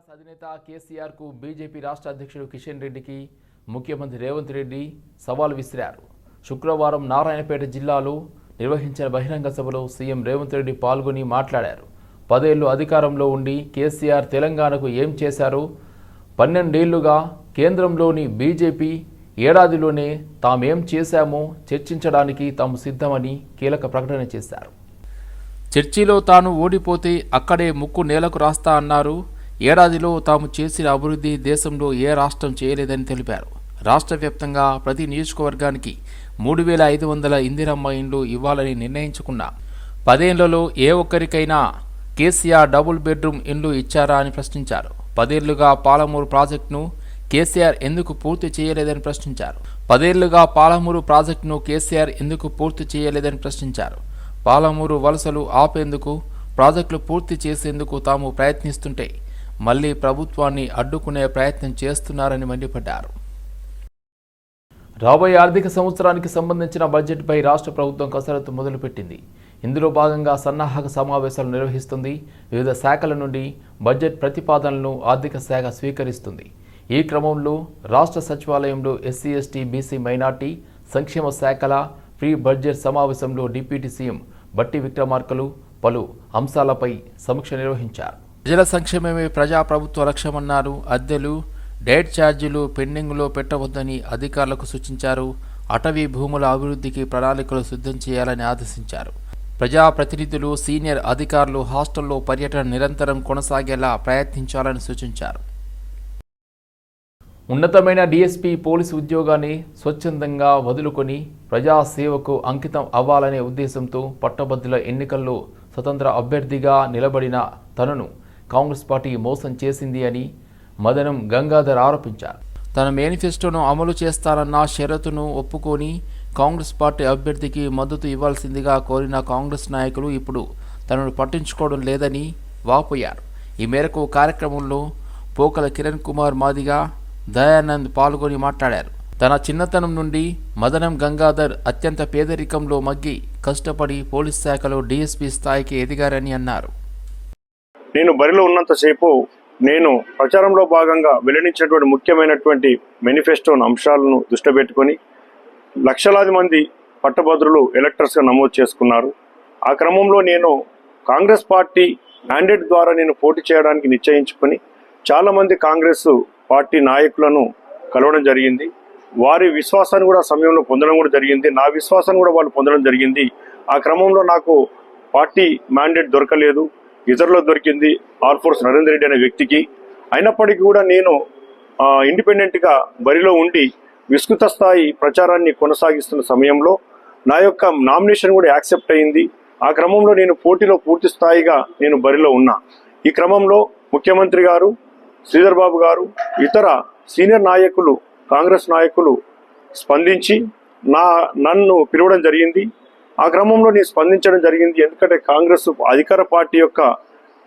TRS అధినేత కేసీఆర్కు BJP రాష్ట్ర అధ్యక్షుడు కిషన్ రెడ్డికి ముఖ్యమంత్రి రేవంత్ రెడ్డి సవాల్ విసిరారు. శుక్రవారం నారాయణపేట జిల్లాలో నిర్వహించిన బహిరంగ సభలో సీఎం రేవంత్ రెడ్డి పాల్గొని మాట్లాడారు. పదేళ్ళు అధికారంలో ఉండి కేసీఆర్ తెలంగాణకు ఏం చేశారు పన్నెండేళ్ళుగా కేంద్రంలోని బీజేపీ ఏడాదిలోనే తామేం చేశామో చర్చించడానికి తాము సిద్ధమని కీలక ప్రకటన చేశారు. చర్చిలో తాను ఓడిపోతే అక్కడే ముక్కు నేలకు రాస్తా అన్నారు. ఏడాదిలో తాము చేసిన అభివృద్ధి దేశంలో ఏ రాష్ట్రం చేయలేదని తెలిపారు. రాష్ట్ర వ్యాప్తంగా ప్రతి నియోజకవర్గానికి మూడు వేల ఐదు వందల ఇందిరమ్మ ఇండ్లు ఇవ్వాలని నిర్ణయించుకున్నా. పదేళ్ళలో ఏ ఒక్కరికైనా కేసీఆర్ డబుల్ బెడ్రూమ్ ఇండ్లు ఇచ్చారా అని ప్రశ్నించారు. పదేళ్ళుగా పాలమూరు ప్రాజెక్టును కేసీఆర్ ఎందుకు పూర్తి చేయలేదని ప్రశ్నించారు. పదేళ్ళుగా పాలమూరు ప్రాజెక్టును కేసీఆర్ ఎందుకు పూర్తి చేయలేదని ప్రశ్నించారు. పాలమూరు వలసలు ఆపేందుకు ప్రాజెక్టులు పూర్తి చేసేందుకు తాము ప్రయత్నిస్తుంటే మళ్ళీ ప్రభుత్వాన్ని అడ్డుకునే ప్రయత్నం చేస్తున్నారని మండిపడ్డారు. రాబోయే ఆర్థిక సంవత్సరానికి సంబంధించిన బడ్జెట్పై రాష్ట్ర ప్రభుత్వం కసరత్తు మొదలుపెట్టింది. ఇందులో భాగంగా సన్నాహక సమావేశాలు నిర్వహిస్తుంది. వివిధ శాఖల నుండి బడ్జెట్ ప్రతిపాదనలను ఆర్థిక శాఖ స్వీకరిస్తుంది. ఈ క్రమంలో రాష్ట్ర సచివాలయంలో ఎస్సీ ఎస్టీ బీసీ మైనార్టీ సంక్షేమ శాఖల ప్రీ బడ్జెట్ సమావేశంలో డిప్యూటీ సీఎం బట్టి విక్రమార్కలు పలు అంశాలపై సమీక్ష నిర్వహించారు. ప్రజల సంక్షేమమే ప్రజాప్రభుత్వ లక్ష్యమన్నారు. అద్దెలు డేట్ ఛార్జీలు పెండింగ్లో పెట్టవద్దని అధికారులకు సూచించారు. అటవీ భూముల అభివృద్ధికి ప్రణాళికలు సిద్ధం చేయాలని ఆదేశించారు. ప్రజాప్రతినిధులు సీనియర్ అధికారులు హాస్టల్లో పర్యటన నిరంతరం కొనసాగేలా ప్రయత్నించాలని సూచించారు. ఉన్నతమైన డీఎస్పీ పోలీసు ఉద్యోగాన్ని స్వచ్ఛందంగా వదులుకొని ప్రజాసేవకు అంకితం అవ్వాలనే ఉద్దేశంతో పట్టభద్రుల ఎన్నికల్లో స్వతంత్ర అభ్యర్థిగా నిలబడిన తనను కాంగ్రెస్ పార్టీ మోసం చేసింది అని మదనం గంగాధర్ ఆరోపించారు. తన మేనిఫెస్టోను అమలు చేస్తారన్న షరతును ఒప్పుకొని కాంగ్రెస్ పార్టీ అభ్యర్థికి మద్దతు ఇవ్వాల్సిందిగా కోరిన కాంగ్రెస్ నాయకులు ఇప్పుడు తనను పట్టించుకోవడం లేదని వాపోయారు. ఈ మేరకు కార్యక్రమంలో పోకల కిరణ్ కుమార్ మాదిగా దయానంద్ పాల్గొని మాట్లాడారు. తన చిన్నతనం నుండి మదనం గంగాధర్ అత్యంత పేదరికంలో మగ్గి కష్టపడి పోలీస్ శాఖలో డీఎస్పీ స్థాయికి ఎదిగారని అన్నారు. నేను బరిలో ఉన్నంతసేపు నేను ప్రచారంలో భాగంగా వెల్లడించినటువంటి ముఖ్యమైనటువంటి మేనిఫెస్టోను అంశాలను దృష్టి పెట్టుకొని లక్షలాది మంది పట్టభద్రులు ఎలక్టర్స్గా నమోదు చేసుకున్నారు. ఆ క్రమంలో నేను కాంగ్రెస్ పార్టీ మ్యాండేట్ ద్వారా నేను పోటీ చేయడానికి నిశ్చయించుకొని చాలామంది కాంగ్రెస్ పార్టీ నాయకులను కలవడం జరిగింది. వారి విశ్వాసాన్ని కూడా సమయంలో పొందడం కూడా జరిగింది. నా విశ్వాసాన్ని కూడా వాళ్ళు పొందడం జరిగింది. ఆ క్రమంలో నాకు పార్టీ మ్యాండేట్ దొరకలేదు. ఇతరులకు దొరికింది ఆర్ఫోర్స్ నరేందర్ రెడ్డి అనే వ్యక్తికి. అయినప్పటికీ కూడా నేను ఇండిపెండెంట్గా బరిలో ఉండి విస్తృత స్థాయి ప్రచారాన్ని కొనసాగిస్తున్న సమయంలో నా యొక్క నామినేషన్ కూడా యాక్సెప్ట్ అయింది. ఆ క్రమంలో నేను పోటీలో పూర్తి స్థాయిగా నేను బరిలో ఉన్నా. ఈ క్రమంలో ముఖ్యమంత్రి గారు శ్రీధర్ బాబు గారు ఇతర సీనియర్ నాయకులు కాంగ్రెస్ నాయకులు స్పందించి నా నన్ను పిలవడం జరిగింది. ఆ క్రమంలో నేను స్పందించడం జరిగింది. ఎందుకంటే కాంగ్రెస్ అధికార పార్టీ యొక్క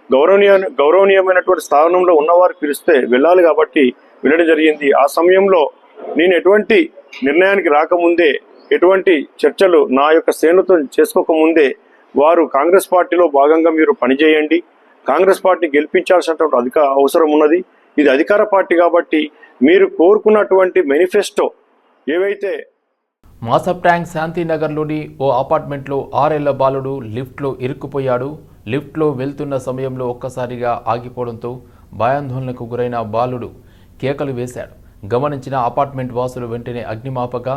గౌరవనీయ గౌరవనీయమైనటువంటి స్థానంలో ఉన్నవారు పిలిస్తే వెళ్ళాలి కాబట్టి వెళ్ళడం జరిగింది. ఆ సమయంలో నేను ఎటువంటి నిర్ణయానికి రాకముందే ఎటువంటి చర్చలు నా యొక్క శ్రేణుతో చేసుకోకముందే వారు కాంగ్రెస్ పార్టీలో భాగంగా మీరు పనిచేయండి. కాంగ్రెస్ పార్టీ గెలిపించాల్సినటువంటి అధిక అవసరం ఉన్నది. ఇది అధికార పార్టీ కాబట్టి మీరు కోరుకున్నటువంటి మేనిఫెస్టో ఏవైతే మాసబ్ ట్యాంక్ శాంతినగర్లోని ఓ అపార్ట్మెంట్లో ఆరేళ్ళ బాలుడు లిఫ్ట్లో ఇరుక్కుపోయాడు. లిఫ్ట్లో వెళ్తున్న సమయంలో ఒక్కసారిగా ఆగిపోవడంతో భయాందోళనకు గురైన బాలుడు కేకలు వేశాడు. గమనించిన అపార్ట్మెంట్ వాసులు వెంటనే అగ్నిమాపక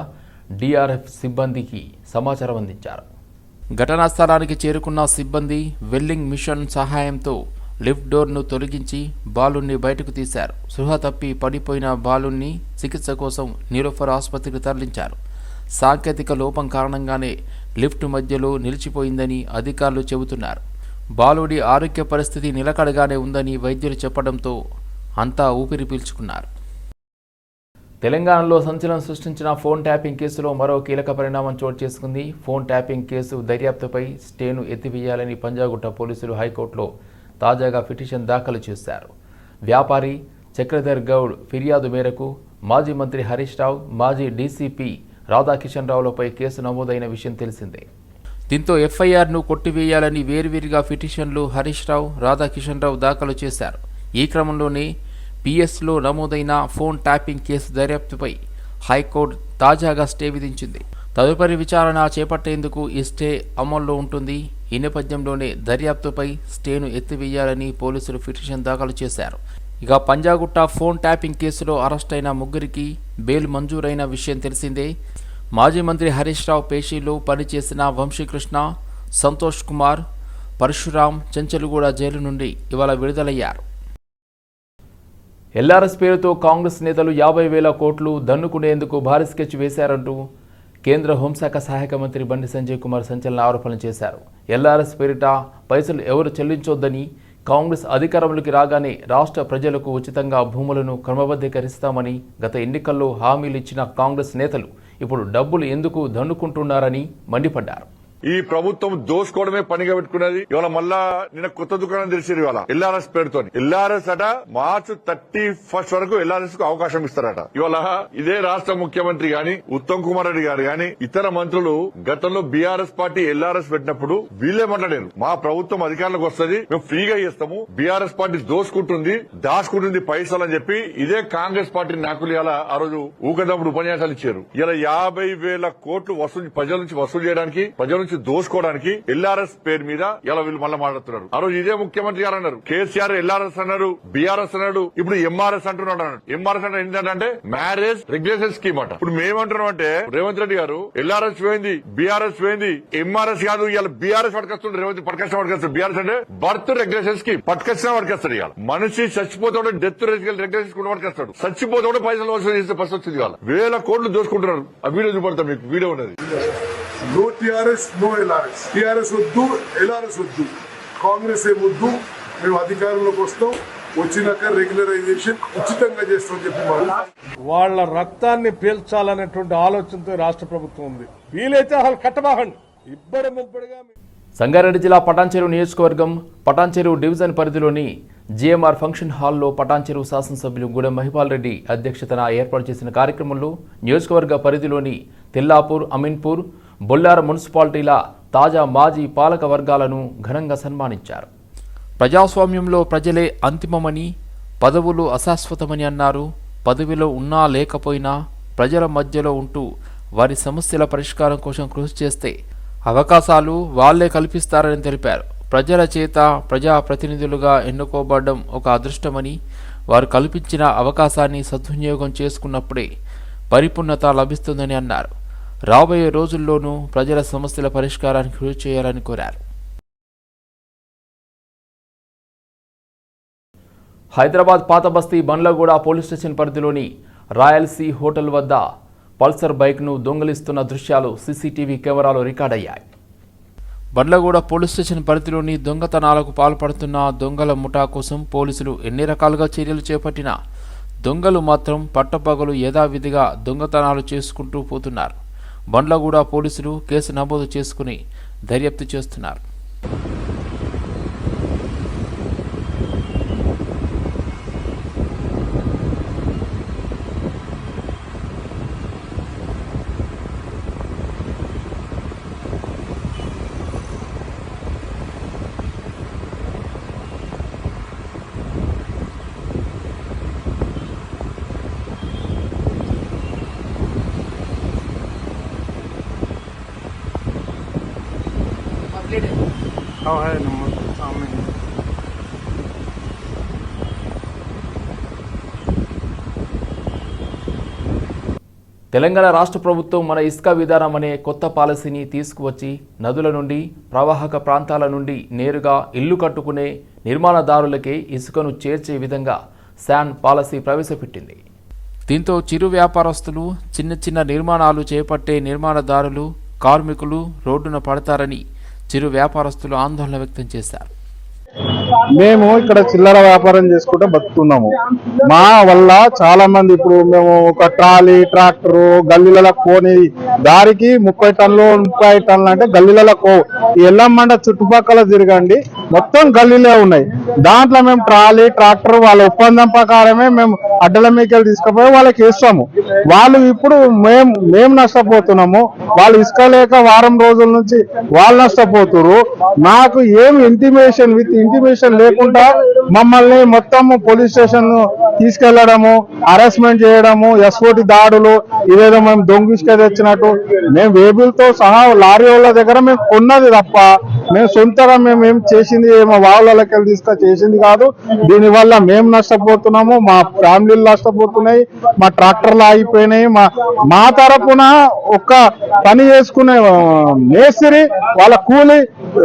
డిఆర్ఎఫ్ సిబ్బందికి సమాచారం అందించారు. ఘటనా స్థలానికి చేరుకున్న సిబ్బంది వెల్లింగ్ మిషన్ సహాయంతో లిఫ్ట్ డోర్ను తొలగించి బాలుణ్ణి బయటకు తీశారు. సృహ తప్పి పడిపోయిన బాలుణ్ణి చికిత్స కోసం నీలోఫర్ ఆసుపత్రికి తరలించారు. సాంకేతిక లోపం కారణంగానే లిఫ్ట్ మధ్యలో నిలిచిపోయిందని అధికారులు చెబుతున్నారు. బాలుడి ఆరోగ్య పరిస్థితి నిలకడగానే ఉందని వైద్యులు చెప్పడంతో అంతా ఊపిరి పీల్చుకున్నారు. తెలంగాణలో సంచలనం సృష్టించిన ఫోన్ ట్యాపింగ్ కేసులో మరో కీలక పరిణామం చోటు చేసుకుంది. ఫోన్ ట్యాపింగ్ కేసు దర్యాప్తుపై స్టేను ఎత్తివేయాలని పంజాగుట్ట పోలీసులు హైకోర్టులో తాజాగా పిటిషన్ దాఖలు చేశారు. వ్యాపారి చక్రధర్ గౌడ్ ఫిర్యాదు మేరకు మాజీ మంత్రి హరీష్ రావు మాజీ డీసీపీ రాధాకిషన్ రావులపై కేసు నమోదైన విషయం తెలిసిందే. దీంతో ఎఫ్ఐఆర్ను కొట్టివేయాలని వేర్వేరుగా పిటిషన్లు హరీష్ రావు రాధాకిషన్ రావు దాఖలు చేశారు. ఈ క్రమంలోనే పిఎస్లో నమోదైన ఫోన్ ట్యాపింగ్ కేసు దర్యాప్తుపై హైకోర్టు తాజాగా స్టే విధించింది. తదుపరి విచారణ చేపట్టేందుకు ఈ స్టే అమల్లో ఉంటుంది. ఈ నేపథ్యంలోనే దర్యాప్తుపై స్టేను ఎత్తివేయాలని పోలీసులు పిటిషన్ దాఖలు చేశారు. ఇక పంజాగుట్ట ఫోన్ ట్యాపింగ్ కేసులో అరెస్ట్ అయిన ముగ్గురికి బెయిల్ మంజూరైన విషయం తెలిసిందే. మాజీ మంత్రి హరీష్ రావు పేషీలో పనిచేసిన వంశీకృష్ణ సంతోష్ కుమార్ పరశురాం చెంచలుగూడ జైలు నుండి ఇవాళ విడుదలయ్యారు. ఎల్ఆర్ఎస్ పేరుతో కాంగ్రెస్ నేతలు యాభై వేల కోట్లు దన్నుకునేందుకు భారీ స్కెచ్ వేశారంటూ కేంద్ర హోంశాఖ సహాయక మంత్రి బండి సంజయ్ కుమార్ సంచలన ఆరోపణలు చేశారు. ఎల్ఆర్ఎస్ పేరిట పైసలు ఎవరు చెల్లించొద్దని కాంగ్రెస్ అధికారంలోకి రాగానే రాష్ట్ర ప్రజలకు ఉచితంగా భూములను క్రమబద్ధీకరిస్తామని గత ఎన్నికల్లో హామీలు ఇచ్చిన కాంగ్రెస్ నేతలు ఇప్పుడు డబ్బులు ఎందుకు దన్నుకుంటున్నారని మండిపడ్డారు. ఈ ప్రభుత్వం దోసుకోవడమే పనిగా పెట్టుకున్నది ఇవాళ మళ్ళా నిన్న కొత్త దుకాణం తెలిసింది ఇవాళ. ఎల్ఆర్ఎస్ పేరుతో ఎల్ఆర్ఎస్ అట మార్చ్ థర్టీ ఫస్ట్ వరకు ఎల్ఆర్ఎస్కు అవకాశం ఇస్తారట. ఇవాళ ఇదే రాష్ట్ర ముఖ్యమంత్రి గాని ఉత్తమ్ కుమార్ రెడ్డి గారు గాని ఇతర మంత్రులు గతంలో బీఆర్ఎస్ పార్టీ ఎల్ఆర్ఎస్ పెట్టినప్పుడు వీళ్ళే మాట్లాడారు. మా ప్రభుత్వం అధికారంలోకి వస్తుంది మేము ఫ్రీగా ఇస్తాము బీఆర్ఎస్ పార్టీ దోసుకుంటుంది దాచుకుంటుంది పైసలు అని చెప్పి ఇదే కాంగ్రెస్ పార్టీ నాయకులు ఇలా ఆ రోజు ఊకదప్పుడు ఉపన్యాసాలు ఇచ్చారు. ఇలా యాభై వేల కోట్లు వసూలు ప్రజల నుంచి వసూలు చేయడానికి ప్రజల నుంచి దోసుకోవడానికి ఎల్ఆర్ఎస్ పేరు మీద ఇలా వీళ్ళు మళ్ళీ మాట్లాడుతున్నారు. ఆ రోజు ఇదే ముఖ్యమంత్రి గారు అన్నారు. కేసీఆర్ ఎల్ఆర్ఎస్ అన్నారు బీఆర్ఎస్ అన్నాడు ఇప్పుడు ఎంఆర్ఎస్ అంటున్నాడు అన్నాడు. ఎంఆర్ఎస్ అంటే ఏంటంటే మ్యారేజ్ రెగ్యులేషన్ స్కీమ్ అంట. ఇప్పుడు మేమంటున్నాం అంటే రేవంత్ రెడ్డి గారు ఎల్ఆర్ఎస్ పోయింది బీఆర్ఎస్ పోయింది ఎంఆర్ఎస్ కాదు ఇలా బీఆర్ఎస్ పట్టుకొస్తుంది రేవంత్ పట్టుకొచ్చిన పట్టుకొస్తాడు బీఆర్ఎస్ అంటే బర్త్ రెగ్యులేషన్ స్కీమ్. పట్టుకొచ్చిన పట్టుకొస్తాడు ఇవాళ. మనిషి చచ్చిపోతుంటే డెత్ రెగ్యులేషన్ కూడా పట్టుకొస్తాడు. చచ్చిపోతుంటే పైసలు వసూలు చేస్తే ఫస్ట్ వచ్చింది ఇవాళ. వేల కోట్లు దోసుకుంటున్నారు ఆ వీడియో చూపడతాం మీకు వీడియో ఉన్నది. No TRS no LRS TRS వద్దు ఎల్ఆర్ఎస్ వద్దు. కాంగ్రెస్ ఏమొద్దు మేము అధికారంలోకి వస్తాం వచ్చినాక రెగ్యులరైజేషన్ ఉచితంగా చేస్తామని చెప్పి వాళ్ళ రక్తాన్ని పీల్చాలనేటువంటి ఆలోచనతో రాష్ట్ర ప్రభుత్వం ఉంది. వీలైతే అసలు కట్టబాకండి. ఇబ్బడి ముబ్బడిగా సంగారెడ్డి జిల్లా పటాన్చెరు నియోజకవర్గం పటాన్చెరు డివిజన్ పరిధిలోని జిఎంఆర్ ఫంక్షన్ హాల్లో పటాన్చెరు శాసనసభ్యులు గూడెం మహిపాల్ రెడ్డి అధ్యక్షతన ఏర్పాటు చేసిన కార్యక్రమంలో నియోజకవర్గ పరిధిలోని తెల్లాపూర్ అమీన్పూర్ బొల్లార మున్సిపాలిటీల తాజా మాజీ పాలక వర్గాలను ఘనంగా సన్మానించారు. ప్రజాస్వామ్యంలో ప్రజలే అంతిమమని పదవులు అశాశ్వతమని అన్నారు. పదవిలో ఉన్నా లేకపోయినా ప్రజల మధ్యలో ఉంటూ వారి సమస్యల పరిష్కారం కోసం కృషి చేస్తే అవకాశాలు వాళ్ళే కల్పిస్తారని తెలిపారు. ప్రజల చేత ప్రజాప్రతినిధులుగా ఎన్నుకోబడడం ఒక అదృష్టమని వారు కల్పించిన అవకాశాన్ని సద్వినియోగం చేసుకున్నప్పుడే పరిపూర్ణత లభిస్తుందని అన్నారు. రాబోయే రోజుల్లోనూ ప్రజల సమస్యల పరిష్కారానికి కృషి చేయాలని కోరారు. హైదరాబాద్ పాత బస్తీ బండ్లగూడ పోలీస్ స్టేషన్ పరిధిలోని రాయల్సీ హోటల్ వద్ద పల్సర్ బైక్ను దొంగిలిస్తున్న దృశ్యాలు సీసీటీవీ కెమెరాలో రికార్డయ్యాయి. బండ్లగూడ పోలీస్ స్టేషన్ పరిధిలోని దొంగతనాలకు పాల్పడుతున్న దొంగల ముఠా కోసం పోలీసులు ఎన్ని రకాలుగా చర్యలు చేపట్టినా దొంగలు మాత్రం పట్టపగలు యథావిధిగా దొంగతనాలు చేసుకుంటూ పోతున్నారు. బండ్లగూడ పోలీసులు కేసు నమోదు చేసుకుని దర్యాప్తు చేస్తున్నారు. తెలంగాణ రాష్ట్ర ప్రభుత్వం మన ఇసుక విధానం అనే కొత్త పాలసీని తీసుకువచ్చి నదుల నుండి ప్రవాహక ప్రాంతాల నుండి నేరుగా ఇల్లు కట్టుకునే నిర్మాణదారులకే ఇసుకను చేర్చే విధంగా శాన్ పాలసీ ప్రవేశపెట్టింది. దీంతో చిరు వ్యాపారస్తులు చిన్న చిన్న నిర్మాణాలు చేపట్టే నిర్మాణదారులు కార్మికులు రోడ్డున పడతారని చిరు వ్యాపారస్తులు ఆందోళన వ్యక్తం చేశారు. మేము ఇక్కడ చిల్లర వ్యాపారం చేసుకుంటూ బతుకుతున్నాము మా వల్ల చాలా మంది ఇప్పుడు మేము ఒక ట్రాలీ ట్రాక్టర్ గల్లీలలో కోని దారికి ముప్పై టన్నులు ముప్పై టన్నులు అంటే గల్లీలలో కో ఈ ఎల్లమ్మండ చుట్టుపక్కల తిరగండి. మొత్తం గల్లీలే ఉన్నాయి. దాంట్లో మేము ట్రాలీ ట్రాక్టర్ వాళ్ళ ఒప్పందం ప్రకారమే మేము అడ్డల మీకెళ్ళి తీసుకుపోయి వాళ్ళకి ఇస్తాము. వాళ్ళు ఇప్పుడు మేము మేము నష్టపోతున్నాము. వాళ్ళు ఇసుక లేక వారం రోజుల నుంచి వాళ్ళు నష్టపోతున్నారు నాకు ఏం ఇంటిమేషన్ విత్ ఇంటిమేషన్ లేకుండా మమ్మల్ని మొత్తము పోలీస్ స్టేషన్ తీసుకెళ్ళడము అరెస్ట్మెంట్ చేయడము ఎస్ఓటి దాడులు ఇదేదో మేము దొంగ తెచ్చినట్టు మేము వేబుల్తో సహా లారీ వాళ్ళ దగ్గర మేము కొన్నది తప్ప మేము సొంతగా మేము ఏం చేసింది ఏమో వాళ్ళకి వెళ్ళి చేసింది కాదు. దీని వల్ల మేము నష్టపోతున్నాము మా ఫ్యామిలీలు నష్టపోతున్నాయి మా ట్రాక్టర్లు ఆగిపోయినాయి. మా మా తరపున ఒక్క పని చేసుకునే మేస్త్రి వాళ్ళ కూలి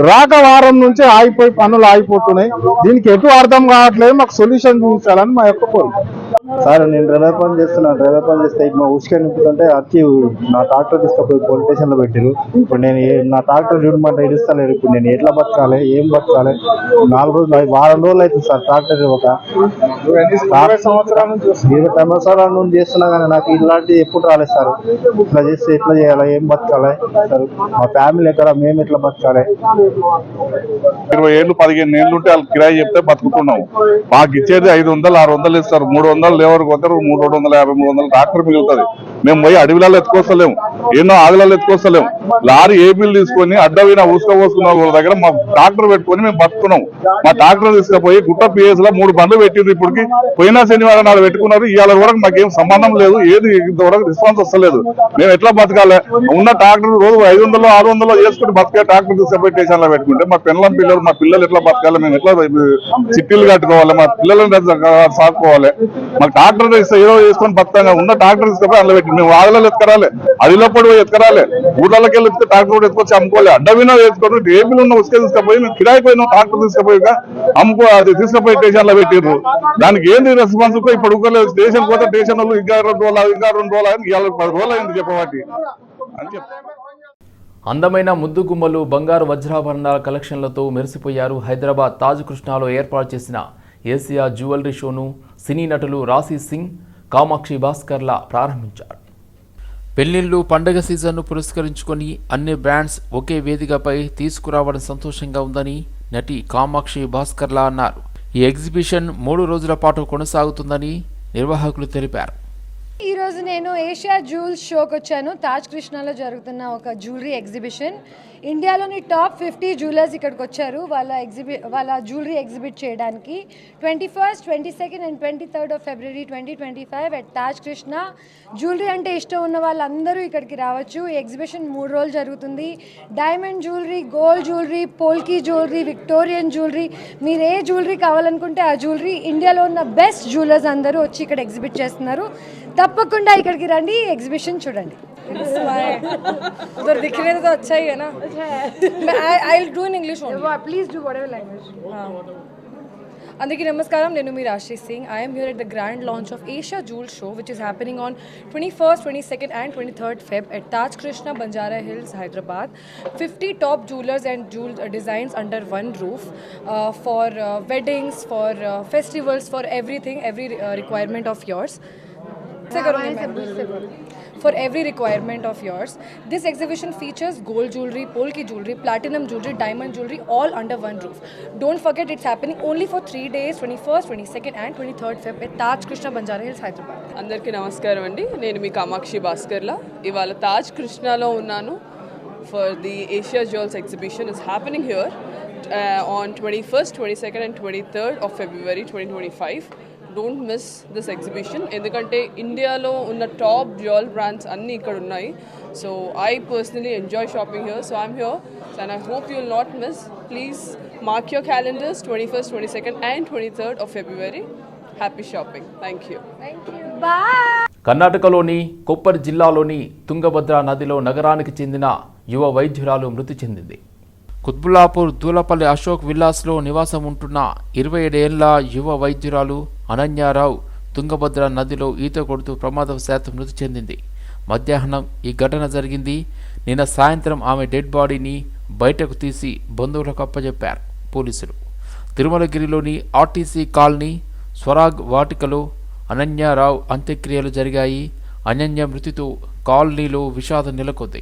రాక వారం నుంచి ఆగిపోయి పనులు ఆగిపోతున్నాయి. దీనికి ఎటు అర్థం కావట్లేదు మాకు సొల్యూషన్ చూపించాలని మా యొక్క కోరిక. సార్ నేను డ్రైవర్ పని చేస్తున్నాను. డ్రైవర్ పని చేస్తే మా ఉసుక నింపుతుంటే వచ్చి నా ట్రాక్టర్ తీసుకుపోయి పోలీస్ స్టేషన్లో పెట్టారు. ఇప్పుడు నేను నా ట్రాక్టర్ చూడమంటే ఇడుస్తలేరు ఇప్పుడు నేను ఎట్లా బతకాలి? ఏం బతకాలి? నాలుగు రోజులు వారం రోజులు అవుతుంది సార్ ట్రాక్టర్ ఒక ఇరవై సంవత్సరాల నుంచి చేస్తున్నా కానీ నాకు ఇలాంటి ఎప్పుడు రాలేదు సార్. ఇట్లా చేస్తే ఎట్లా చేయాలి? ఏం బతకాలి? సార్ మా ఫ్యామిలీ ఎక్కడ? మేము ఎట్లా బతకాలి? ఇరవై ఏళ్ళు పదిహేను ఏళ్ళు ఉంటే వాళ్ళు కిరాయి చెప్తే బతుకుతున్నాము. మాకు ఇచ్చేది ఐదు వందలు ఆరు వందలు ఇస్తారు మూడు వందలు వందలు లేవర్ పోతారు మూడు రెండు వందల యాభై మూడు వందలు ట్రాక్టర్ మిగులుతుంది. మేము పోయి అడవిలలో ఎత్తుకొస్తలేము. ఎన్నో ఆదిలలో ఎత్తుకొస్తలేము. లారీ ఏపీలు తీసుకొని అడ్డవైన ఊసుక పోసుకున్న వాళ్ళ దగ్గర మా ట్రాక్టర్ పెట్టుకొని మేము బతుకున్నాం. మా ట్రాక్టర్ తీసుకుపోయి గుట్ట పిఎస్లో మూడు బండ్లు పెట్టిండ్రు ఇప్పటికి. పోయిన శనివారం నాడు పెట్టుకున్నారు. ఇవాళ వరకు మాకేం సంబంధం లేదు. ఏది ఇంతవరకు రెస్పాన్స్ వస్తలేదు. మేము ఎట్లా బతకాలి? ఉన్న ట్రాక్టర్ రోజు ఐదు వందలు ఆరు వందలు చేసుకుని బతికే ట్రాక్టర్ తీసుకుపోయి స్టేషన్లో పెట్టుకుంటే మా పిల్లల పిల్లలు మా పిల్లలు ఎట్లా బతకాలి? మేము ఎట్లా చిట్టీలు కట్టుకోవాలి? మా పిల్లలను సాకుకోవాలి? మాకు ట్రాక్టర్ ఏదో వేసుకొని బతాగా ఉన్న ట్రాక్టర్ తీసుకుపోయి అందులో పెట్టి మేము వాదలలో ఎత్తుకరాలి అదిలో పడి పోయి ఎత్తుకరాలి ఊళ్ళకి వెళ్ళి ట్రాక్టర్ కూడా ఎత్తుకొచ్చి అమ్ముకోవాలి అడ్డవినా వేసుకొని టేబుల్ ఉన్న ఉసుక తీసుకపోయి మేము కిరాయి పోయిన ట్రాక్టర్ తీసుకుపోయి అమ్ముకో అది తీసుకపోయి స్టేషన్లో పెట్టిర్రు. దానికి ఏంది రెస్పాన్స్ ఇప్పుడు ఊకలేదు స్టేషన్ పోతే స్టేషన్ వాళ్ళు ఇంకా రెండు రోజులు ఇంకా రెండు రోజులు అని ఇవాళ పది రోజులు అయింది చెప్పవాటి అని అందమైన ముద్దు గుమ్మలు బంగారు వజ్రాభరణాల కలెక్షన్లతో మెరిసిపోయారు హైదరాబాద్ తాజ్ కృష్ణాలో ఏర్పాటు చేసిన ఏసియా జ్యువెలరీ షోను. సినీ నటులు రాశి సింగ్ కామాక్షి భాస్కర్లా ప్రారంభించారు. పెళ్ళిళ్ళు పండగ సీజన్ను పురస్కరించుకొని అన్ని బ్రాండ్స్ ఒకే వేదికపై తీసుకురావడం సంతోషంగా ఉందని నటి కామాక్షి భాస్కర్లా అన్నారు. ఈ ఎగ్జిబిషన్ మూడు రోజుల పాటు కొనసాగుతుందని నిర్వాహకులు తెలిపారు. ఈరోజు నేను ఏషియా జ్యూల్స్ షోకి వచ్చాను. తాజ్ కృష్ణాలో జరుగుతున్న ఒక జ్యువెలరీ ఎగ్జిబిషన్. ఇండియాలోని టాప్ ఫిఫ్టీ జ్యువెలర్స్ ఇక్కడికి వచ్చారు. వాళ్ళ ఎగ్జిబి వాళ్ళ జ్యువెలరీ ఎగ్జిబిట్ చేయడానికి twenty first twenty second and twenty third of February twenty twenty five at Taj Krishna. Jewellery అంటే ఇష్టం ఉన్న వాళ్ళందరూ ఇక్కడికి రావచ్చు. ఈ ఎగ్జిబిషన్ మూడు రోజులు జరుగుతుంది. Diamond jewellery gold jewellery polki jewellery Victorian jewellery. మీరు ఏ జ్యువెలరీ కావాలనుకుంటే ఆ జ్యువెలరీ ఇండియాలో ఉన్న బెస్ట్ జ్యువెలర్స్ అందరూ వచ్చి ఇక్కడ ఎగ్జిబిట్ చేస్తున్నారు. తప్పకుండా ఇక్కడికి రండి ఎగ్జిబిషన్ చూడండి उधर दिखने तो अच्छा ही है ना मैं I will do in English only please do whatever language అందరికీ నమస్కారం నేను మీ Rashi Singh I'm here at the grand launch of Asia jewel show which is happening on twenty first twenty second and twenty third Feb at Taj Krishna Banjara Hills Hyderabad fifty top jewelers and jewel uh, designs under one roof uh, for uh, weddings, for uh, festivals, for everything, every uh, requirement of yours. से करूँगी मैं for every requirement of yours. This exhibition features gold jewelry, polki jewelry, platinum jewelry, diamond jewelry, all under one roof. Don't forget it's happening only for three days 21st, 22nd, and 23rd Feb at Taj Krishna Banjara Hills, Hyderabad. అందరికీ నమస్కారం అండి నేను మీ కామాక్షి భాస్కర్లా ఇవాళ తాజ్ కృష్ణాలో ఉన్నాను for the Asia jewels exhibition is happening here on twenty first twenty second and twenty third of February twenty twenty five don't miss this exhibition ఎందుకంటే ఇండియాలో ఉన్న top jewel brands అన్నీ ఇక్కడ ఉన్నాయి. So I personally enjoy shopping here so I'm here and I hope you will not miss please mark your calendars twenty first twenty second and twenty third of February happy shopping thank you కర్ణాటకలోని కొప్పరి జిల్లాలోని తుంగభద్ర నదిలో నగరానికి చెందిన యువ వైద్యురాలు మృతి చెందింది. కుత్బుల్లాపూర్ దూలపల్లి అశోక్ విల్లాస్లో నివాసం ఉంటున్న ఇరవై ఏడేళ్ళ యువ వైద్యురాలు అనన్యారావు తుంగభద్ర నదిలో ఈత కొడుతూ ప్రమాదవశాత్తు మృతి చెందింది. మధ్యాహ్నం ఈ ఘటన జరిగింది. నిన్న సాయంత్రం ఆమె డెడ్ బాడీని బయటకు తీసి బంధువులకు అప్పచెప్పారు పోలీసులు. తిరుమలగిరిలోని ఆర్టీసీ కాలనీ స్వరాగ్ వాటికలో అనన్యారావు అంత్యక్రియలు జరిగాయి. అనన్య మృతితో కాలనీలో విషాదం నెలకొంది.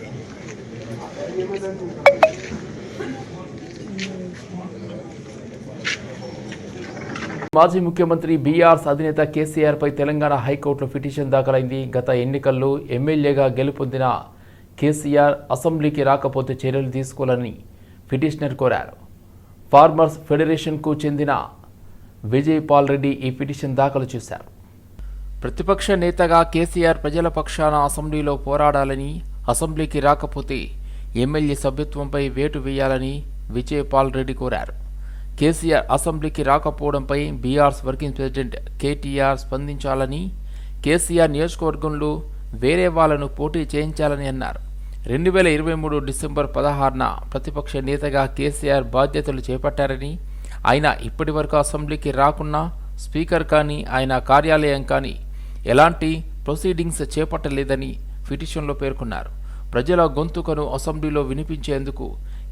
మాజీ ముఖ్యమంత్రి బీఆర్ఎస్ అధినేత కేసీఆర్ పై తెలంగాణ హైకోర్టులో పిటిషన్ దాఖలైంది. గత ఎన్నికల్లో ఎమ్మెల్యేగా గెలుపొందిన కేసీఆర్ అసెంబ్లీకి రాకపోతే చర్యలు తీసుకోవాలని పిటిషనర్ కోరారు. ఫార్మర్స్ ఫెడరేషన్కు చెందిన విజయ్ పాల్ రెడ్డి ఈ పిటిషన్ దాఖలు చేశారు. ప్రతిపక్ష నేతగా కేసీఆర్ ప్రజల పక్షాన అసెంబ్లీలో పోరాడాలని అసెంబ్లీకి రాకపోతే ఎమ్మెల్యే సభ్యత్వంపై వేటు వేయాలని విజయ్ పాల్ రెడ్డి కోరారు. కేసీఆర్ అసెంబ్లీకి రాకపోవడంపై బీఆర్స్ వర్కింగ్ ప్రెసిడెంట్ కేటీఆర్ స్పందించాలని కేసీఆర్ నియోజకవర్గంలో వేరే వాళ్ళను పోటీ చేయించాలని అన్నారు. రెండు వేల ఇరవై మూడు డిసెంబర్ పదహారున ప్రతిపక్ష నేతగా కేసీఆర్ బాధ్యతలు చేపట్టారని ఆయన ఇప్పటి వరకు అసెంబ్లీకి రాకున్నా స్పీకర్ కానీ ఆయన కార్యాలయం కానీ ఎలాంటి ప్రొసీడింగ్స్ చేపట్టలేదని పిటిషన్లో పేర్కొన్నారు. ప్రజల గొంతుకను అసెంబ్లీలో వినిపించేందుకు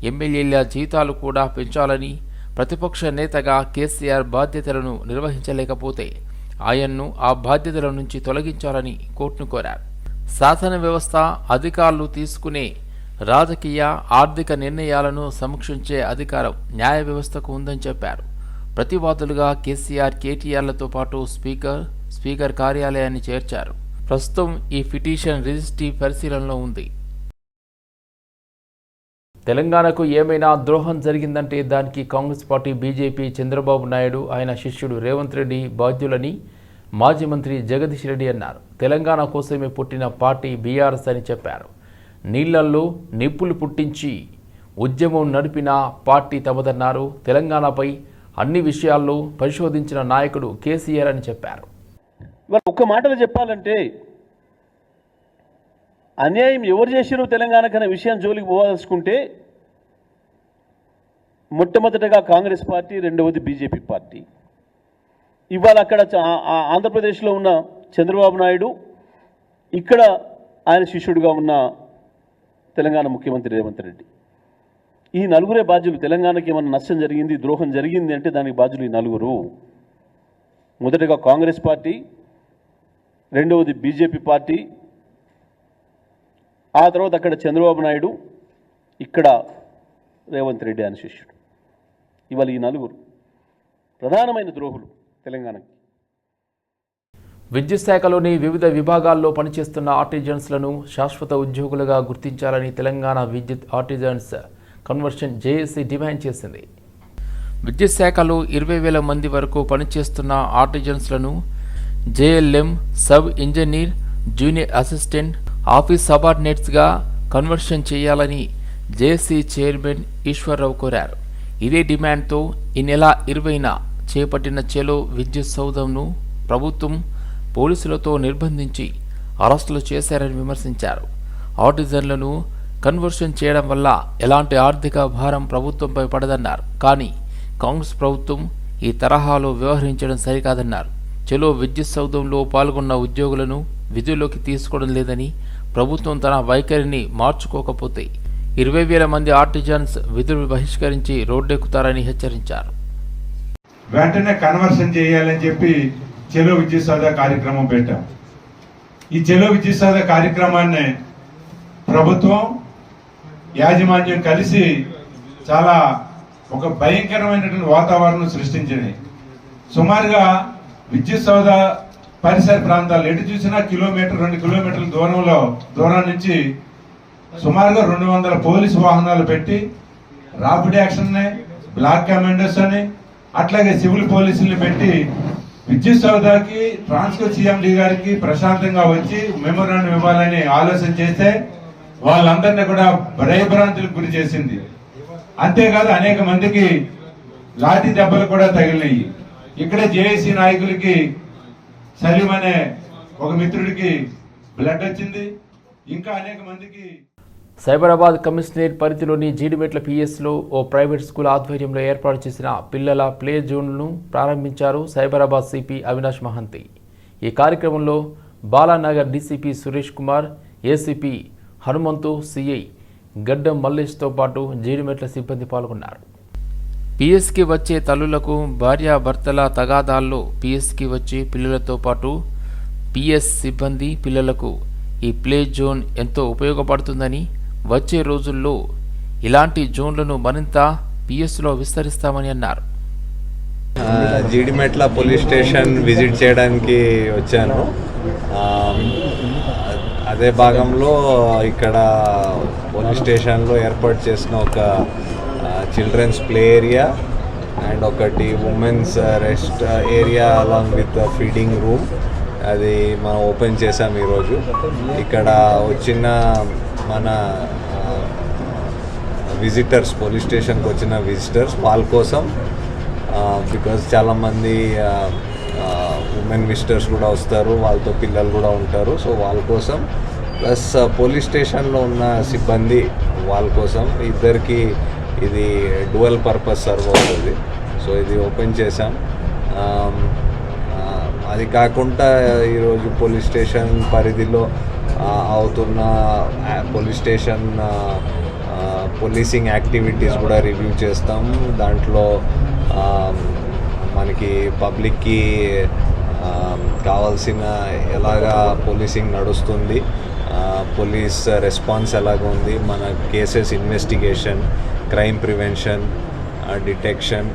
ఎమ్మెల్యేల జీతాలు కూడా పెంచాలని ప్రతిపక్ష నేతగా కేసీఆర్ బాధ్యతలను నిర్వహించలేకపోతే ఆయన్ను ఆ బాధ్యతల నుంచి తొలగించాలని కోర్టును కోరారు. శాసన వ్యవస్థ అధికారులు తీసుకునే రాజకీయ ఆర్థిక నిర్ణయాలను సమీక్షించే అధికారం న్యాయ వ్యవస్థకు ఉందని చెప్పారు. ప్రతివాదులుగా కేసీఆర్ కేటీఆర్లతో పాటు స్పీకర్ స్పీకర్ కార్యాలయాన్ని చేర్చారు. ప్రస్తుతం ఈ పిటిషన్ రిజిస్ట్రీ పరిశీలనలో ఉంది. తెలంగాణకు ఏమైనా ద్రోహం జరిగిందంటే దానికి కాంగ్రెస్ పార్టీ బీజేపీ చంద్రబాబు నాయుడు ఆయన శిష్యుడు రేవంత్ రెడ్డి బాధ్యులని మాజీ మంత్రి జగదీష్ రెడ్డి అన్నారు. తెలంగాణ కోసమే పుట్టిన పార్టీ బీఆర్ఎస్ అని చెప్పారు. నీళ్ళల్లో నిప్పులు పుట్టించి ఉద్యమం నడిపిన పార్టీ తమదన్నారు. తెలంగాణపై అన్ని విషయాల్లో పరిశోధించిన నాయకుడు కేసీఆర్ అని చెప్పారు. ఒక్క మాటలో చెప్పాలంటే అన్యాయం ఎవరు చేసిరో తెలంగాణకనే విషయం జోలికి పోవాల్సుకుంటే మొట్టమొదటగా కాంగ్రెస్ పార్టీ రెండవది బీజేపీ పార్టీ. ఇవాళ అక్కడ ఆ- ఆంధ్రప్రదేశ్లో ఉన్న చంద్రబాబు నాయుడు ఇక్కడ ఆయన శిష్యుడిగా ఉన్న తెలంగాణ ముఖ్యమంత్రి రేవంత్ రెడ్డి. ఈ నలుగురే బాధ్యులు తెలంగాణకి ఏమైనా నష్టం జరిగింది ద్రోహం జరిగింది అంటే దానికి బాధ్యులు ఈ నలుగురు. మొదటగా కాంగ్రెస్ పార్టీ రెండవది బీజేపీ పార్టీ. ఆ తర్వాత అక్కడ చంద్రబాబు నాయుడు ఇక్కడ రేవంత్ రెడ్డి అని శిష్యుడు. ఇవాళ ఈ నలుగురు ప్రధానమైన ద్రోహులు తెలంగాణకి. విద్యుత్ శాఖలోని వివిధ విభాగాల్లో పనిచేస్తున్న ఆర్టిజన్స్లను శాశ్వత ఉద్యోగులుగా గుర్తించాలని తెలంగాణ విద్యుత్ ఆర్టిజన్స్ కన్వర్షన్ జేఏసీ డిమాండ్ చేసింది. విద్యుత్ శాఖలో ఇరవై వేల మంది వరకు పనిచేస్తున్న ఆర్టిజన్స్లను JLM sub engineer junior assistant office సబార్డినేట్స్గా conversion చేయాలని జేఏసీ చైర్మన్ ఈశ్వర్రావు కోరారు. ఇదే డిమాండ్తో ఈ నెల ఇరవైన చేపట్టిన చెలో విద్యుత్ సౌధంను ప్రభుత్వం పోలీసులతో నిర్బంధించి అరెస్టులు చేశారని విమర్శించారు. ఆటిజన్లను కన్వర్షన్ చేయడం వల్ల ఎలాంటి ఆర్థిక భారం ప్రభుత్వంపై పడదన్నారు. కానీ కాంగ్రెస్ ప్రభుత్వం ఈ తరహాలో వ్యవహరించడం సరికాదన్నారు. చెలో విద్యుత్ సౌధంలో పాల్గొన్న ఉద్యోగులను విధుల్లోకి తీసుకోవడం లేదని ప్రభుత్వం తన వైఖరిని మార్చుకోకపోతే ఇరవై వేల మంది ఆర్టిజన్స్ విధులు బహిష్కరించి రోడ్డెక్కుతారని హెచ్చరించారు. వెంటనే కన్వర్షన్ చేయాలని చెప్పి చెలో విద్యుత్ సాధ కార్యక్రమం పెట్టాం. ఈ చెలో విద్యుత్ సాధ కార్యక్రమాన్ని ప్రభుత్వం యాజమాన్యం కలిసి చాలా ఒక భయంకరమైనటువంటి వాతావరణం సృష్టించింది. సుమారుగా విద్యుత్ సౌధ పరిసర ప్రాంతాలు ఎటు చూసినా కిలోమీటర్ రెండు కిలోమీటర్ల దూరంలో దూరం నుంచి సుమారుగా రెండు వందల పోలీసు వాహనాలు పెట్టి రాపిడ్ యాక్షన్ని బ్లాక్ కమాండర్స్ అని అట్లాగే సివిల్ పోలీసులు పెట్టి విద్యుత్ సౌదాకి ట్రాన్స్కో సీఎండీ గారికి ప్రశాంతంగా వచ్చి మెమోరాండం ఇవ్వాలని ఆలోచన చేస్తే వాళ్ళందరినీ కూడా భయభ్రాంతులకు గురి చేసింది. అంతేకాదు అనేక మందికి లాఠీ దెబ్బలు కూడా తగిలినాయి. ఇక్కడే జేఏసీ నాయకులకి సలీం అనే ఒక మిత్రుడికి బ్లడ్ వచ్చింది. ఇంకా అనేక మందికి సైబరాబాద్ కమిషనరేట్ పరిధిలోని జీడిమెట్ల పిఎస్లో ఓ ప్రైవేట్ స్కూల్ ఆధ్వర్యంలో ఏర్పాటు చేసిన పిల్లల ప్లే జోన్ను ప్రారంభించారు సైబరాబాద్ సిపి అవినాష్ మహంతి. ఈ కార్యక్రమంలో Balanagar DCP Suresh Kumar ACP Hanumanthu CI Gaddam మల్లేష్తో పాటు జీడిమెట్ల సిబ్బంది పాల్గొన్నారు. పిఎస్కి వచ్చే తల్లులకు భార్యాభర్తల తగాదాల్లో పిఎస్కి వచ్చే పిల్లలతో పాటు పిఎస్ సిబ్బంది పిల్లలకు ఈ ప్లే జోన్ ఎంతో ఉపయోగపడుతుందని వచ్చే రోజుల్లో ఇలాంటి జోన్లను మరింత పిఎస్లో విస్తరిస్తామని అన్నారు. జీడిమెట్ల పోలీస్ స్టేషన్ విజిట్ చేయడానికి వచ్చాను. అదే భాగంలో ఇక్కడ పోలీస్ స్టేషన్లో ఏర్పాటు చేసిన ఒక చిల్డ్రన్స్ ప్లే ఏరియా అండ్ ఒకటి women's rest area along with feeding room. అది మనం ఓపెన్ చేసాం ఈరోజు. ఇక్కడ వచ్చిన మన విజిటర్స్ పోలీస్ స్టేషన్కి వచ్చిన విజిటర్స్ వాళ్ళ కోసం బికాజ్ చాలామంది ఉమెన్ విజిటర్స్ కూడా వస్తారు వాళ్ళతో పిల్లలు కూడా ఉంటారు. సో వాళ్ళ కోసం ప్లస్ పోలీస్ స్టేషన్లో ఉన్న సిబ్బంది వాళ్ళ కోసం ఇద్దరికి ఇది డువల్ పర్పస్ సర్వ్ అవుతుంది. సో ఇది ఓపెన్ చేశాం. అది కాకుండా ఈరోజు పోలీస్ స్టేషన్ పరిధిలో అవుతున్న పోలీస్ స్టేషన్ పోలీసింగ్ యాక్టివిటీస్ కూడా రివ్యూ చేస్తాం. దాంట్లో మనకి పబ్లిక్కి కావాల్సిన ఎలాగా పోలీసింగ్ నడుస్తుంది పోలీస్ రెస్పాన్స్ ఎలాగ ఉంది మన cases investigation crime prevention detection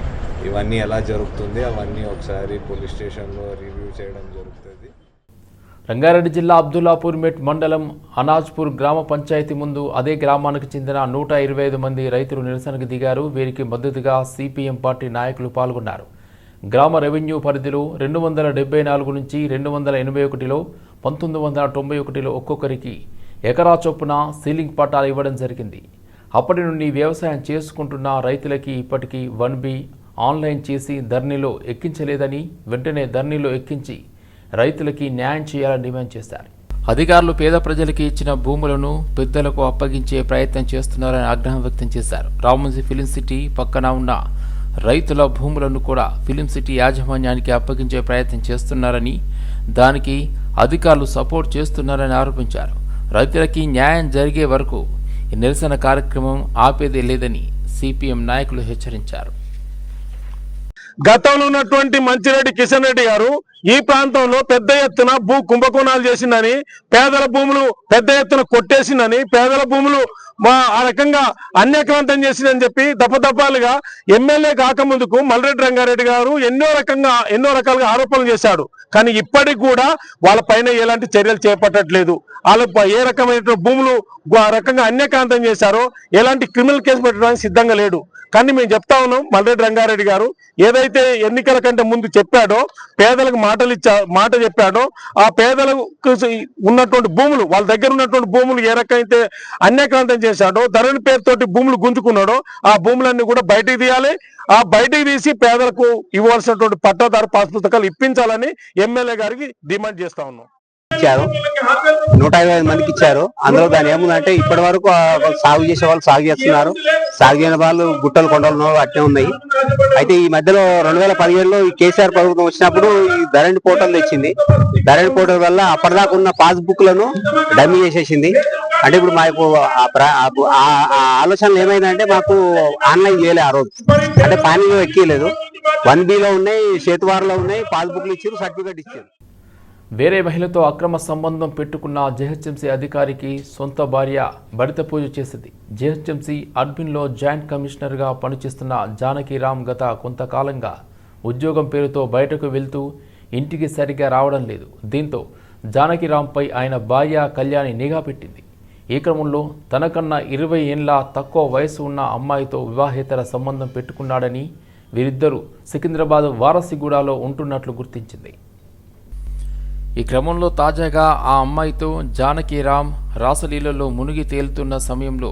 ఇవన్నీ ఎలా జరుగుతుంది అవన్నీ ఒకసారి పోలీస్ స్టేషన్లో రివ్యూ చేయడం జరుగుతుంది. రంగారెడ్డి జిల్లా అబ్దుల్లాపూర్ మెట్ మండలం అనాజ్పూర్ గ్రామ పంచాయతీ ముందు అదే గ్రామానికి చెందిన నూట ఇరవై ఐదు మంది రైతులు నిరసనకు దిగారు. వీరికి మద్దతుగా సిపిఎం పార్టీ నాయకులు పాల్గొన్నారు. గ్రామ రెవెన్యూ పరిధిలో రెండు వందల డెబ్బై నాలుగు నుంచి రెండు వందల ఎనభై ఒకటిలో పంతొమ్మిది వందల తొంభై ఒకటిలో ఒక్కొక్కరికి ఎకరా చొప్పున సీలింగ్ పట్టాలు ఇవ్వడం జరిగింది. అప్పటి నుండి వ్యవసాయం చేసుకుంటున్న రైతులకి ఇప్పటికీ వన్ బి ఆన్లైన్ చేసి ధర్నీలో ఎక్కించలేదని వెంటనే ధర్నీలో ఎక్కించి రైతులకి న్యాయం చేయాలని డిమాండ్ చేశారు. అధికారులు పేద ప్రజలకి ఇచ్చిన భూములను పెద్దలకు అప్పగించే ప్రయత్నం చేస్తున్నారని ఆగ్రహం వ్యక్తం చేశారు. రామోజీ ఫిలిం సిటీ పక్కన ఉన్న రైతుల భూములను కూడా ఫిలిం సిటీ యాజమాన్యానికి అప్పగించే ప్రయత్నం చేస్తున్నారని దానికి అధికారులు సపోర్ట్ చేస్తున్నారని ఆరోపించారు. రైతులకి న్యాయం జరిగే వరకు ఈ నిరసన కార్యక్రమం ఆపేదే లేదని సిపిఎం నాయకులు హెచ్చరించారు. గతంలో ఉన్నటువంటి మంచిరెడ్డి కిషన్ రెడ్డి గారు ఈ ప్రాంతంలో పెద్ద ఎత్తున భూ కుంభకోణాలు చేసిందని పేదల భూములు పెద్ద ఎత్తున కొట్టేసిందని పేదల భూములు మా ఆ రకంగా అన్యక్రాంతం చేసిందని చెప్పి దపదపాలుగా ఎమ్మెల్యే కాకముందుకు మల్రెడ్డి రంగారెడ్డి గారు ఎన్నో రకంగా ఎన్నో రకాలుగా ఆరోపణలు చేశాడు కానీ ఇప్పటికి కూడా వాళ్ళ పైన ఎలాంటి చర్యలు చేపట్టట్లేదు. వాళ్ళ ఏ రకమైన భూములు ఆ రకంగా అన్యక్రాంతం చేశారో ఎలాంటి క్రిమినల్ కేసు పెట్టడానికి సిద్ధంగా లేడు. కానీ మేము చెప్తా ఉన్నాం మల్రెడ్డి రంగారెడ్డి గారు ఏదైతే ఎన్నికల కంటే ముందు చెప్పాడో పేదలకు మాటలు ఇచ్చా మాట చెప్పాడో ఆ పేదలకు ఉన్నటువంటి భూములు వాళ్ళ దగ్గర ఉన్నటువంటి భూములు ఏ రకమైతే అన్యక్రాంతం చేశాడో ధరణి పేరుతోటి భూములు గుంజుకున్నాడో ఆ భూములన్నీ కూడా బయటికి తీయాలి. ఆ బయటికి తీసి పేదలకు ఇవ్వాల్సినటువంటి పట్టాదారు పాస్ పుస్తకాలు ఇప్పించాలని ఎమ్మెల్యే గారికి డిమాండ్ చేస్తా ఉన్నాం. ఇచ్చారు. నూట ఇరవై ఐదు మందికి ఇచ్చారు. అందులో దాని ఏముందంటే ఇప్పటి వరకు సాగు చేసే వాళ్ళు సాగు చేస్తున్నారు. సాగు చేయని వాళ్ళు గుట్టలు కొండలు అట్టే అట్నే ఉన్నాయి. అయితే ఈ మధ్యలో రెండు వేల పదిహేడులో ఈ కేసీఆర్ ప్రభుత్వం వచ్చినప్పుడు ఈ ధరణి పోర్టల్ తెచ్చింది. ధరణి పోర్టల్ వల్ల అప్పటిదాకా ఉన్న పాస్బుక్లను డమ్మీ చేసేసింది. అంటే ఇప్పుడు మాకు ఆ ఆలోచనలు ఏమైందంటే మాకు ఆన్లైన్ చేయలే ఆ రోజు. అంటే పానీలో ఎక్కలేదు వన్ బిలో ఉన్నాయి సేతువారులో ఉన్నాయి పాస్బుక్లు ఇచ్చారు సర్టిఫికేట్ ఇచ్చారు వేరే మహిళతో అక్రమ సంబంధం పెట్టుకున్న జెహెచ్ఎంసీ అధికారికి సొంత భార్య భరిత పూజ చేసింది. జెహెచ్ఎంసీ అడ్మిన్లో జాయింట్ కమిషనర్గా పనిచేస్తున్న జానకిరామ్ గత కొంతకాలంగా ఉద్యోగం పేరుతో బయటకు వెళ్తూ ఇంటికి సరిగ్గా రావడం లేదు. దీంతో జానకిరాంపై ఆయన భార్య కళ్యాణి నిఘా పెట్టింది. ఈ క్రమంలో తనకన్నా ఇరవై ఏండ్ల తక్కువ వయసు ఉన్న అమ్మాయితో వివాహేతర సంబంధం పెట్టుకున్నాడని వీరిద్దరూ సికింద్రాబాద్ వారసిగూడలో ఉంటున్నట్లు గుర్తించింది. ఈ క్రమంలో తాజాగా ఆ అమ్మాయితో జానకిరామ్ రాసలీలలో మునిగి తేలుతున్న సమయంలో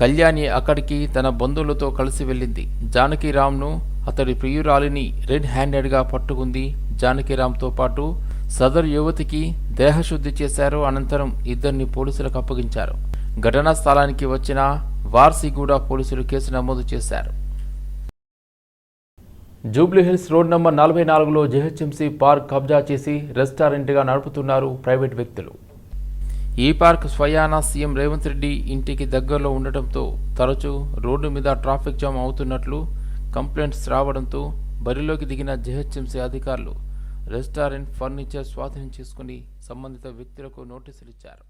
కళ్యాణి అక్కడికి తన బంధువులతో కలిసి వెళ్ళింది. జానకీరామ్ను అతడి ప్రియురాలిని రెడ్ హ్యాండెడ్గా పట్టుకుంది. జానకిరామ్తో పాటు సదరు యువతికి దేహశుద్ధి చేశారు. అనంతరం ఇద్దరిని పోలీసులకు అప్పగించారు. ఘటనా స్థలానికి వచ్చిన వార్సిగూడ పోలీసులు కేసు నమోదు చేశారు. జూబ్లీహిల్స్ రోడ్ నంబర్ నలభై నాలుగులో జెహెచ్ఎంసీ పార్క్ కబ్జా చేసి రెస్టారెంట్గా నడుపుతున్నారు ప్రైవేట్ వ్యక్తులు. ఈ పార్క్ స్వయానా సీఎం రేవంత్ రెడ్డి ఇంటికి దగ్గరలో ఉండటంతో తరచూ రోడ్డు మీద ట్రాఫిక్ జామ్ అవుతున్నట్లు కంప్లైంట్స్ రావడంతో బరిలోకి దిగిన జెహెచ్ఎంసీ అధికారులు రెస్టారెంట్ ఫర్నిచర్ స్వాధీనం చేసుకుని సంబంధిత వ్యక్తులకు నోటీసులు ఇచ్చారు.